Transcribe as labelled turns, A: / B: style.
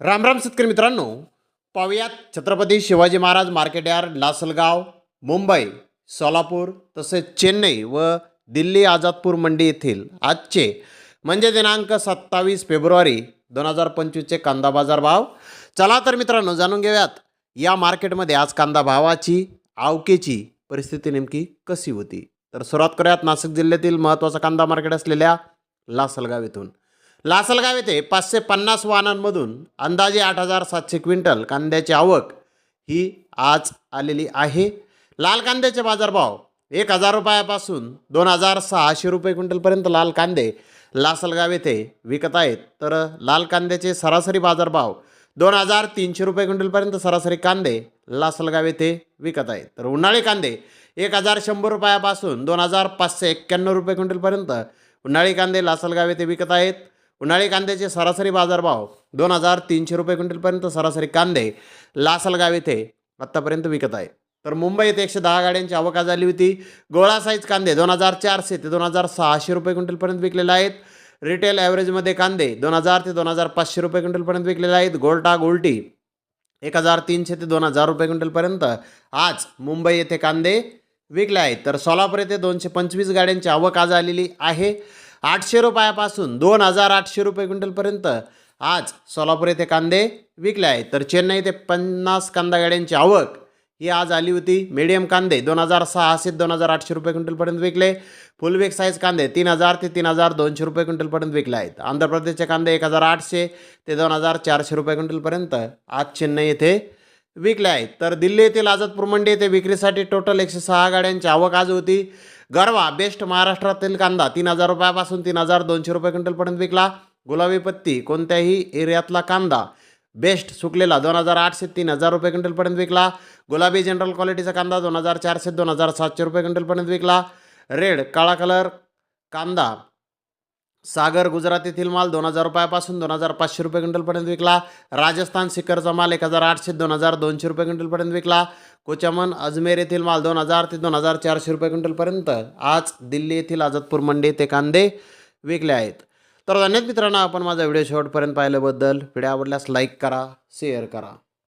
A: रामराम शेतकरी मित्रांनो. पाहुयात छत्रपती शिवाजी महाराज मार्केट यार्ड लासलगाव मुंबई सोलापूर तसेच चेन्नई व दिल्ली आझादपूर मंडी येथील आजचे म्हणजे दिनांक सत्तावीस फेब्रुवारी दोन हजार पंचवीसचे कांदा बाजार भाव. चला तर मित्रांनो जाणून घेऊयात या मार्केटमध्ये आज कांदा भावाची आवकेची परिस्थिती नेमकी कशी होती? तर सुरुवात करूयात नाशिक जिल्ह्यातील महत्त्वाचा कांदा मार्केट असलेल्या लासलगाव येथून लासलगाव येथे पाचशे पन्नास वाहनांमधून अंदाजे आठ हजार सातशे क्विंटल कांद्याची आवक ही आज आलेली आहे. लाल कांद्याचे बाजारभाव एक हजार रुपयापासून दोन हजार सहाशे रुपये क्विंटलपर्यंत लाल कांदे लासलगाव येथे विकत आहेत. तर लाल कांद्याचे सरासरी बाजारभाव दोन हजार तीनशे रुपये क्विंटलपर्यंत सरासरी कांदे लासलगाव येथे विकत आहेत. तर उन्हाळी कांदे एक हजार शंभर रुपयापासून दोन हजार पाचशे एक्क्याण्णव रुपये क्विंटलपर्यंत उन्हाळी कांदे लासलगाव येथे विकत आहेत. उन्हाळी कांद्याचे सरासरी बाजारभाव दोन हजार तीनशे रुपये क्विंटलपर्यंत सरासरी कांदे लासलगाव येथे आत्तापर्यंत विकत आहे. तर मुंबई येथे एकशे दहा गाड्यांची आवक आज झाली होती. गोळा साईज कांदे दोन हजार चारशे ते दोन हजार सहाशे रुपये क्विंटलपर्यंत विकलेले आहेत. रिटेल ॲव्हरेजमध्ये कांदे दोन हजार ते दोन हजार पाचशे रुपये क्विंटलपर्यंत विकलेले आहेत. गोल्टा गोल्टी एक हजार तीनशे ते दोन हजार रुपये क्विंटलपर्यंत आज मुंबई येथे कांदे विकले आहेत. तर सोलापूर येथे दोनशे पंचवीस गाड्यांची आवक आज आलेली आहे. आठशे रुपयापासून दोन हजार आठशे रुपये क्विंटलपर्यंत आज सोलापूर येथे कांदे विकले आहेत. तर चेन्नई येथे पन्नास कांदा गाड्यांची आवक ही आज आली होती. मीडियम कांदे दोन हजार सहाशे दोन हजार आठशे रुपये क्विंटलपर्यंत विकले. फुल वेग साईज कांदे तीन हजार ते तीन हजार दोनशे रुपये क्विंटलपर्यंत विकले आहेत. आंध्र प्रदेशचे कांदे एक हजार आठशे ते दोन हजार चारशे रुपये क्विंटलपर्यंत आज चेन्नई येथे विकले आहेत. तर दिल्ली येथील आझादपूर मंडी येथे विक्रीसाठी टोटल एकशे सहा गाड्यांची आवक आज होती. गरवा बेस्ट महाराष्ट्रातील कांदा तीन हजार रुपयापासून तीन हजार दोनशे रुपये क्विंटलपर्यंत विकला. गुलाबी पत्ती कोणत्याही एरियातला कांदा बेस्ट सुकलेला दोन हजार आठशे तीन हजार रुपये क्विंटलपर्यंत विकला. गुलाबी जनरल क्वालिटीचा कांदा दोन हजार चारशे दोन हजार सातशे रुपये क्विंटलपर्यंत विकला. रेड काळा कलर कांदा सागर गुजरात येथील माल दोन हजार रुपयापासून दोन हजार पाचशे रुपये क्विंटलपर्यंत विकला. राजस्थान सिकरचा माल एक हजार आठशे दोन हजार दोनशे रुपये क्विंटलपर्यंत विकला. कोचमन अजमेर येथील माल दोन हजार ते दोन हजार चारशे रुपये क्विंटलपर्यंत आज दिल्ली येथील आझादपूर मंडी ते कांदे विकले आहेत. तर धन्यवाद मित्रांनो आपण माझा व्हिडिओ शेवटपर्यंत पाहिल्याबद्दल. व्हिडिओ आवडल्यास लाईक करा शेअर करा.